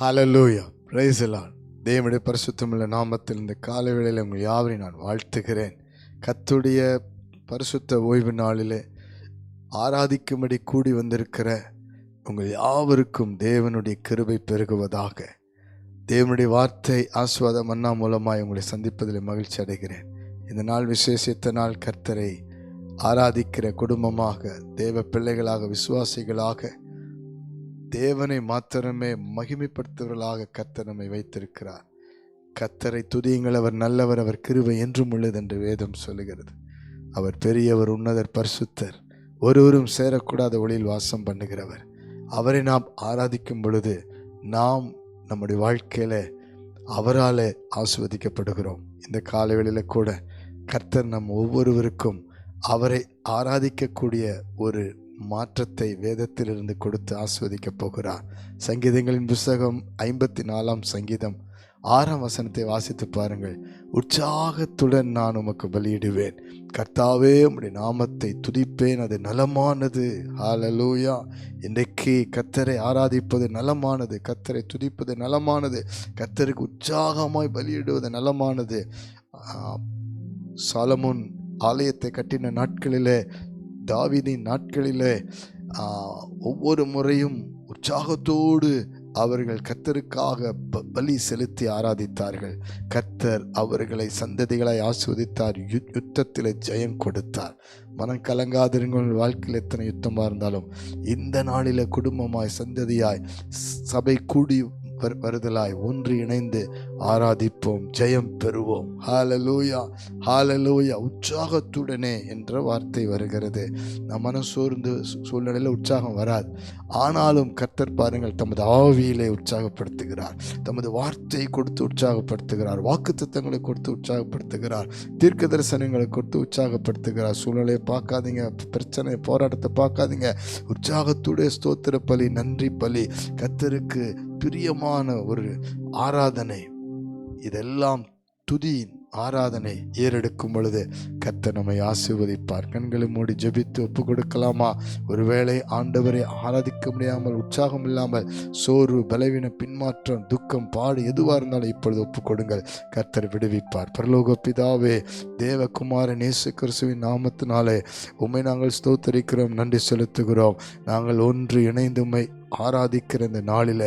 Hallelujah பிரைசலான் தேவனுடைய பரிசுத்தமுள்ள நாமத்தில் இந்த காலை வேளையில் உங்கள் யாவரையும் நான் வாழ்த்துகிறேன். கத்துடைய பரிசுத்த ஓய்வு நாளிலே ஆராதிக்கும்படி கூடி வந்திருக்கிற உங்கள் யாவருக்கும் தேவனுடைய கிருபை பெருகுவதாக. தேவனுடைய வார்த்தை ஆஸ்வாத மன்னா மூலமாக உங்களை சந்திப்பதில் மகிழ்ச்சி அடைகிறேன். இந்த நாள் விசேஷித்த நாள் கர்த்தரை ஆராதிக்கிற குடும்பமாக தேவ பிள்ளைகளாக விசுவாசிகளாக தேவனை மாத்திரமே மகிமைப்படுத்துவர்களாக கர்த்தர் நம்மை வைத்திருக்கிறார். கர்த்தரை துதியுங்கள் அவர் நல்லவர் அவர் கிருவை என்றும் உள்ளது என்று வேதம் சொல்லுகிறது. அவர் பெரியவர் உன்னதர் பரிசுத்தர் ஒருவரும் சேரக்கூடாத ஒளியில் வாசம் பண்ணுகிறவர். அவரை நாம் ஆராதிக்கும் பொழுது நாம் நம்முடைய வாழ்க்கையில் அவரால் ஆஸ்வதிக்கப்படுகிறோம் இந்த காலவெளியில் கூட கர்த்தர் நம் ஒவ்வொருவருக்கும் அவரை ஆராதிக்கக்கூடிய ஒரு மாற்றத்தை வேதத்திலிருந்து கொடுத்து ஆஸ்வதிக்கப் போகிறார். சங்கீதங்களின் புஸ்தகம் ஐம்பத்தி நாலாம் சங்கீதம் ஆறாம் வசனத்தை வாசித்து பாருங்கள். உற்சாகத்துடன் நான் உமக்கு பலியிடுவேன். கர்த்தாவே உம்முடைய நாமத்தை துதிப்பேன். அது நலமானது. ஹாலலூயா இன்றைக்கு கத்தரை ஆராதிப்பது நலமானது. கத்தரை துதிப்பது நலமானது. கத்தருக்கு உற்சாகமாய் பலியிடுவது நலமானது. சாலமுன் ஆலயத்தை கட்டின நாட்களிலே தாவிதின் நாட்களிலே ஒவ்வொரு முறையும் உற்சாகத்தோடு அவர்கள் கத்தருக்காக ப- பலி செலுத்தி ஆராதித்தார்கள். கர்த்தர் அவர்களை சந்ததிகளாய் ஆஸ்வதித்தார் யுத்தத்தில் ஜெயம் கொடுத்தார். மனம் கலங்காதிருங்கள். வாழ்க்கையில் எத்தனை யுத்தமாக இருந்தாலும் இந்த நாளில் குடும்பமாய் சந்ததியாய் சபை கூடி வருதலாய். ஒன்று இணைந்து ஆராதிப்போம் ஜெயம் பெறுவோம். ஹாலலூயா ஹாலலூயா உற்சாகத்துடனே என்ற வார்த்தை வருகிறது. நம் மனம் சோர்ந்து சூழ்நிலையில் உற்சாகம் வராது. ஆனாலும் கர்த்தர் பாருங்கள் தமது ஆவியிலே உற்சாகப்படுத்துகிறார். தமது வார்த்தையை கொடுத்து உற்சாகப்படுத்துகிறார். வாக்கு கொடுத்து உற்சாகப்படுத்துகிறார். தீர்க்க தரிசனங்களை கொடுத்து உற்சாகப்படுத்துகிறார். சூழ்நிலையை பார்க்காதீங்க பிரச்சனை போராட்டத்தை பார்க்காதீங்க. உற்சாகத்துடைய ஸ்தோத்திர பலி நன்றி பலி. கர்த்தருக்கு பிரியமான ஒரு ஆராதனை. இதெல்லாம் துதியின் ஆராதனை. ஏறெடுக்கும் பொழுது கர்த்தர் நம்மை ஆசீர்வதிப்பார். கண்களை மூடி ஜெபித்து ஒப்பு கொடுக்கலாமா ஒருவேளை ஆண்டவரை ஆராதிக்க முடியாமல் உற்சாகம் இல்லாமல் சோர்வு பலவீன பின்மாற்றம் துக்கம் பாடு எதுவாக இருந்தாலும் இப்பொழுது ஒப்பு கொடுங்கள் கர்த்தர் விடுவிப்பார். பரலோக பிதாவே தேவகுமாரன் இயேசு கிறிஸ்துவின் நாமத்தினாலே உம்மை நாங்கள் ஸ்தோத்தரிக்கிறோம் நன்றி செலுத்துகிறோம். நாங்கள் ஒன்று இணைந்து உண்மை ஆராதிக்கிற இந்த நாளில்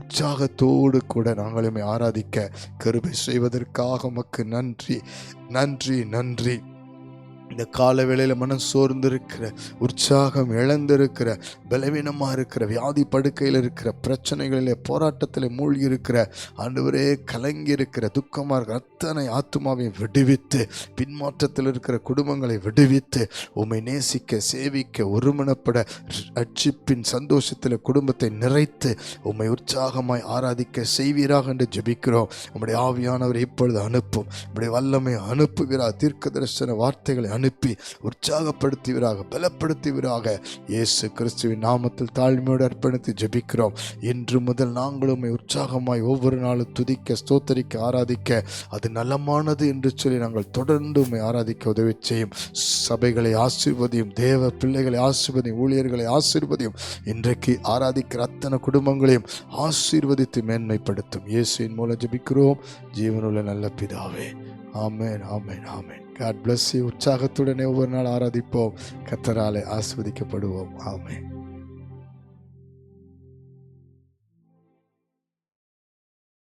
உற்சாகத்தோடு கூட நாங்களுமே ஆராதிக்க கருபை செய்வதற்காக உமக்கு நன்றி நன்றி நன்றி. இந்த கால வேளையில் மனம் சோர்ந்திருக்கிற உற்சாகம் இழந்திருக்கிற பலவீனமாக இருக்கிற வியாதி படுக்கையில் இருக்கிற பிரச்சனைகளிலே போராட்டத்தில் மூழ்கி இருக்கிற ஆண்டவரே கலங்கி இருக்கிற துக்கமாக இருக்கிற அத்தனை ஆத்மாவை விடுவித்து பின்மாற்றத்தில் இருக்கிற குடும்பங்களை விடுவித்து உம்மை நேசிக்க சேவிக்க ஒருமனப்பட அட்சிப்பின் சந்தோஷத்தில் குடும்பத்தை நிறைத்து உம்மை உற்சாகமாய் ஆராதிக்க செய்வீராக என்று ஜெபிக்கிறோம். உம்முடைய ஆவியானவர் இப்பொழுது அனுப்பும். உம்முடைய வல்லமை அனுப்புகிறார் தீர்க்க தரிசன வார்த்தைகளை அனுப்பி உற்சாகப்படுத்துவீராக பலப்படுத்துவீராக. இயேசு கிறிஸ்துவின் நாமத்தில் தாழ்மையோடு அர்ப்பணித்து ஜெபிக்கிறோம். இன்று முதல் நாங்களும் உற்சாகமாய் ஒவ்வொரு நாளும் துதிக்க ஸ்தோத்தரிக்க ஆராதிக்க அது நலமானது என்று சொல்லி நாங்கள் தொடர்ந்து ஆராதிக்க உதவி செய்யும். சபைகளை ஆசிர்வதியும் தேவ பிள்ளைகளை ஆசிர்வதியும் ஊழியர்களை ஆசிர்வதியும் இன்றைக்கு ஆராதிக்கிற அத்தனை குடும்பங்களையும் ஆசீர்வதித்து மேன்மைப்படுத்தும். இயேசுவின் மூலம் ஜெபிக்கிறோம். ஜீவனுள்ள நல்ல பிதாவே. ஆமேன் ஆமேன் ஆமேன். காட் பிளஸ் உற்சாகத்துடனே ஒவ்வொரு நாள் ஆராதிப்போம். கத்தராலே ஆஸ்வதிக்கப்படுவோம் ஆமே